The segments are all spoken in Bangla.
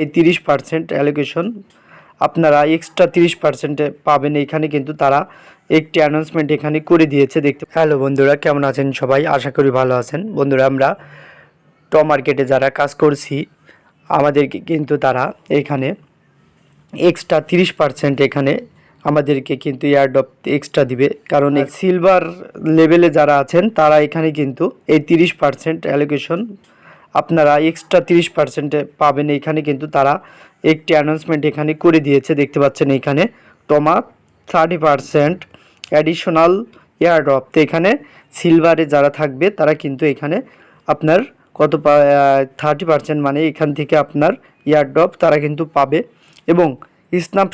এই তিরিশ পার্সেন্ট অ্যালোকেশন আপনারা এক্সট্রা তিরিশ পার্সেন্টে পাবেন। এখানে কিন্তু তারা একটি অ্যানাউন্সমেন্ট এখানে করে দিয়েছে দেখতে হ্যালো বন্ধুরা কেমন আছেন সবাই? আশা করি ভালো আছেন। বন্ধুরা আমরা ট মার্কেটে যারা কাজ করছি আমাদেরকে কিন্তু তারা এখানে এক্সট্রা তিরিশ পার্সেন্ট এখানে আমাদেরকে কিন্তু এয়ারডপ এক্সট্রা দিবে। কারণ এই সিলভার লেভেলে যারা আছেন তারা এখানে কিন্তু এই তিরিশ পার্সেন্ট অ্যালোকেশন আপনারা এক্সট্রা তিরিশ পার্সেন্টে পাবেন। এখানে কিন্তু তারা একটি অ্যানাউন্সমেন্ট এখানে করে দিয়েছে, দেখতে পাচ্ছেন এখানে তোমার থার্টি পার্সেন্ট অ্যাডিশনাল এয়ারড্রপ তো এখানে সিলভারে যারা থাকবে, তারা কিন্তু এখানে আপনার কত থার্টি পার্সেন্ট মানে এখান থেকে আপনার এয়ারড্রপ তারা কিন্তু পাবে। এবং স্ন্যাপ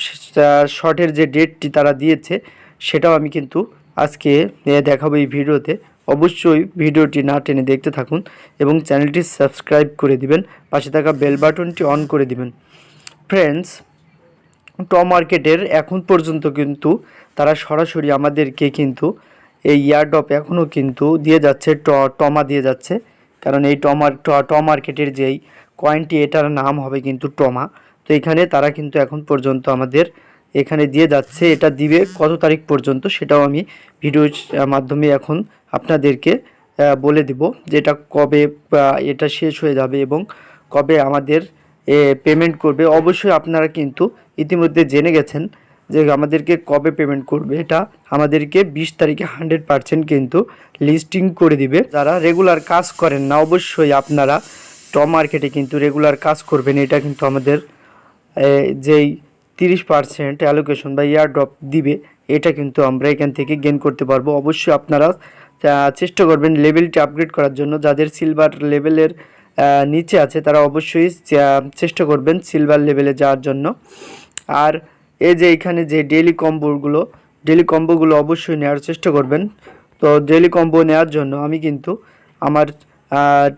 শটের যে ডেটটি তারা দিয়েছে, সেটাও আমি কিন্তু আজকে দেখাবো এই ভিডিওতে। অবশ্যই ভিডিওটি না টেনে দেখতে থাকুন এবং চ্যানেলটি সাবস্ক্রাইব করে দিবেন, পাশে থাকা বেল বাটনটি অন করে দিবেন। ফ্রেন্ডস ট মার্কেটের এখন পর্যন্ত কিন্তু তারা সরাসরি আমাদেরকে কিন্তু এই ইয়ারডপ এখনও কিন্তু দিয়ে যাচ্ছে, ট, টমা দিয়ে যাচ্ছে। কারণ এই টমার ট মার্কেটের যেই কয়েনটি এটার নাম হবে কিন্তু টমা। তো এখানে তারা কিন্তু এখন পর্যন্ত আমাদের এখানে দিয়ে যাচ্ছে, এটা দিবে কত তারিখ পর্যন্ত সেটাও আমি ভিডিওর মাধ্যমে এখন আপনাদেরকে বলে দিব যে এটা কবে এটা শেষ হয়ে যাবে এবং কবে আমাদের পেমেন্ট করবে। অবশ্যই আপনারা কিন্তু ইতিমধ্যে জেনে গেছেন যে আমাদেরকে কবে পেমেন্ট করবে। এটা আমাদেরকে বিশ তারিখে হান্ড্রেড পার্সেন্ট কিন্তু লিস্টিং করে দিবে। যারা রেগুলার কাজ করেন না, অবশ্যই আপনারা ট মার্কেটে কিন্তু রেগুলার কাজ করবেন। এটা কিন্তু আমাদের যেই তিরিশ পার্সেন্ট অ্যালোকেশন বা ইয়ার ড্রপ দিবে, এটা কিন্তু আমরা এখান থেকে গেন করতে পারব। অবশ্যই আপনারা চেষ্টা করবেন লেভেলটি আপগ্রেড করার জন্য। যাদের সিলভার লেভেলের নিচে আছে, তারা অবশ্যই চেষ্টা করবেন সিলভার লেভেলে যাওয়ার জন্য। আর এই যে এখানে যে ডেলি কম্বোগুলো ডেলি কম্বোগুলো অবশ্যই নেওয়ার চেষ্টা করবেন। তো ডেলি কম্বো নেওয়ার জন্য আমি কিন্তু আমার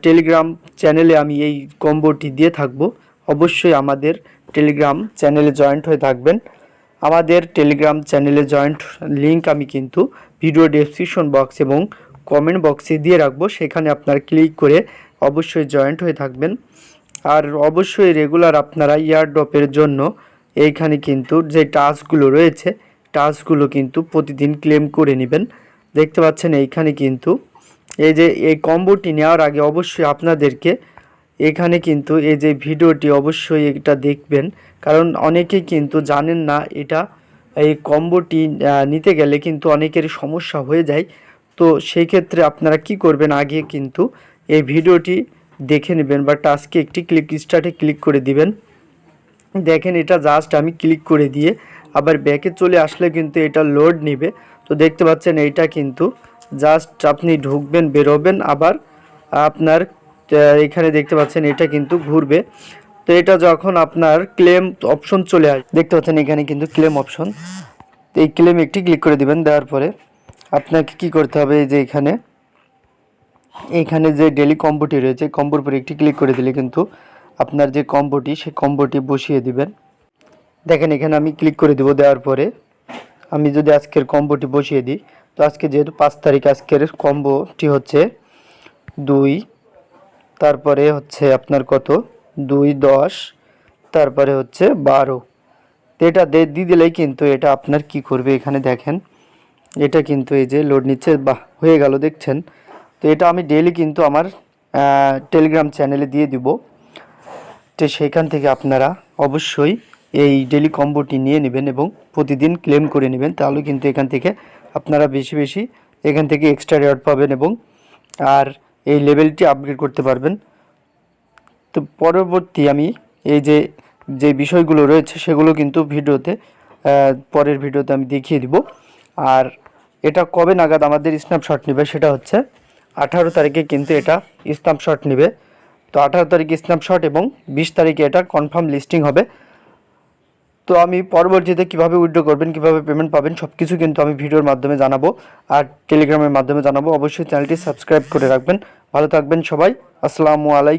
টেলিগ্রাম চ্যানেলে আমি এই কম্বোটি দিয়ে থাকব। অবশ্যই আমাদের টেলিগ্রাম চ্যানেলে জয়েন্ট হয়ে থাকবেন। আমাদের টেলিগ্রাম চ্যানেলে জয়েন্ট লিংক আমি কিন্তু ভিডিও ডেসক্রিপশন বক্স এবং কমেন্ট বক্সে দিয়ে রাখব। সেখানে আপনার ক্লিক করে অবশ্যই জয়েন্ট হয়ে থাকবেন। আর অবশ্যই রেগুলার আপনারা ইয়ারড্রপের জন্য এইখানে কিন্তু যে টাস্কগুলো রয়েছে টাস্কগুলো কিন্তু প্রতিদিন ক্লেম করে নেবেন। দেখতে পাচ্ছেন এইখানে কিন্তু এই যে এই কম্বোটি নেওয়ার আগে অবশ্যই আপনাদেরকে এখানে কিন্তু এই যে ভিডিওটি অবশ্যই এটা দেখবেন। কারণ অনেকেই কিন্তু জানেন না এটা, এই কম্বোটি নিতে গেলে কিন্তু অনেকের সমস্যা হয়ে যায়। তো সেই ক্ষেত্রে আপনারা কি করবেন আগে কিন্তু এই ভিডিওটি দেখে নেবেন বা টাস্কে একটি ক্লিক, স্টার্টে ক্লিক করে দিবেন। দেখেন এটা জাস্ট আমি ক্লিক করে দিয়ে আবার ব্যাকে চলে আসলে কিন্তু এটা লোড নেবে। তো দেখতে পাচ্ছেন এইটা কিন্তু জাস্ট আপনি ঢুকবেন, বেরোবেন, আবার আপনার এখানে দেখতে পাচ্ছেন, এটা কিন্তু ঘুরবে। তো এটা যখন আপনার ক্লেম অপশন চলে আসে দেখতে পাচ্ছেন, এখানে কিন্তু ক্লেম অপশন তো এই ক্লেম একটি ক্লিক করে দিবেন, দেওয়ার পরে আপনাকে কি করতে হবে যে এখানে এখানে যে ডেলি কম্বোটি রয়েছে কম্বোর উপরে একটি ক্লিক করে দিলে কিন্তু আপনার যে কম্বোটি সেই কম্বোটি বসিয়ে দিবেন। দেখেন, এখানে আমি ক্লিক করে দেবো, দেওয়ার পরে আমি যদি আজকের কম্বোটি বসিয়ে দিই, তো আজকে যেহেতু পাঁচ তারিখ, আজকের কম্বোটি হচ্ছে দুই তারপরে হচ্ছে আপনার কত? দুই, দশ, তারপরে হচ্ছে বারো। এটা দিয়ে দিলেই কিন্তু এটা আপনার কি করবে এখানে দেখেন। এটা কিন্তু এই যে লোড নিচ্ছে বা হয়ে গেল দেখছেন। তো এটা আমি ডেলি কিন্তু আমার টেলিগ্রাম চ্যানেলে দিয়ে দিব। তো সেখান থেকে আপনারা অবশ্যই এই ডেলি কম্বোটি নিয়ে নেবেন এবং প্রতিদিন ক্লেম করে নেবেন। তাহলে কিন্তু এখান থেকে আপনারা বেশি বেশি এখান থেকে এক্সট্রা রেওয়ার্ড পাবেন এবং আর এই লেভেলটি আপগ্রেড করতে পারবেন। তো পরবর্তী আমি এই যে যে বিষয়গুলো রয়েছে সেগুলো কিন্তু ভিডিওতে পরের ভিডিওতে আমি দেখিয়ে দিব। আর এটা কবে নাগাদ আমাদের স্ন্যাপশট নেবে সেটা হচ্ছে আঠারো তারিখে কিন্তু এটা স্ন্যাপশট নেবে। তো আঠারো তারিখে স্ন্যাপশট এবং বিশ তারিখে এটা কনফার্ম লিস্টিং হবে। তো আমি পরবর্তীতে কীভাবে উইড্রো করবেন, কীভাবে পেমেন্ট পাবেন সব কিছু কিন্তু আমি ভিডিওর মাধ্যমে জানাব আর টেলিগ্রামের মাধ্যমে জানাব। অবশ্যই চ্যানেলটি সাবস্ক্রাইব করে রাখবেন। ভালো থাকবেন সবাই। আসসালামু আলাইকুম।